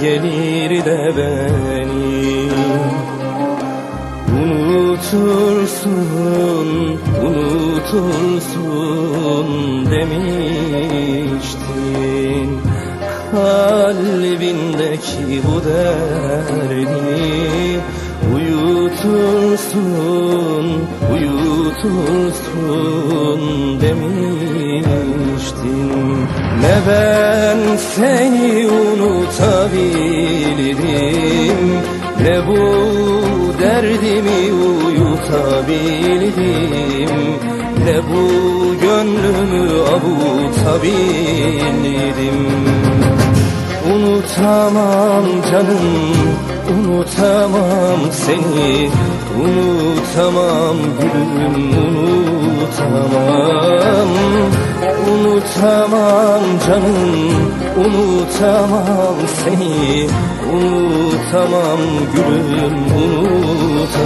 Gelir de beni Unutursun, unutursun demiştin. Kalbindeki bu derdi Uyutursun, uyutursun demiştin. Ne ben seni unutabilirim Ne bu derdimi uyutabildim Ne bu gönlümü avutabildim Unutamam canım, unutamam seni. Unutamam gülüm, unutamam. Unutamam canım, unutamam seni. Unutamam gülüm, unutamam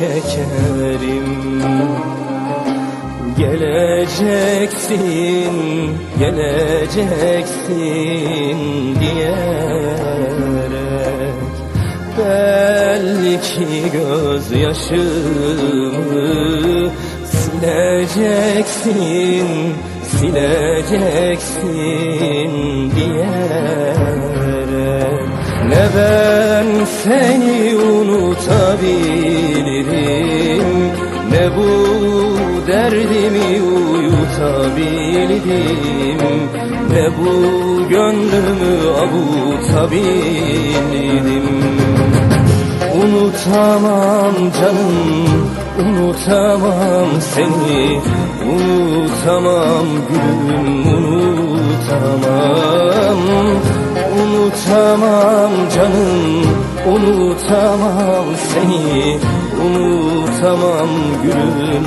çekerim. Geleceksin, geleceksin diyerek Belli ki gözyaşımı sileceksin, sileceksin diyerek. Ne ben seni unutabilirim derdimi uyutabildim Ne bu gönlümü avutabildim Unutamam canım, unutamam seni Unutamam gülüm, unutamam. Unutamam canım, unutamam seni Unutamam gülüm,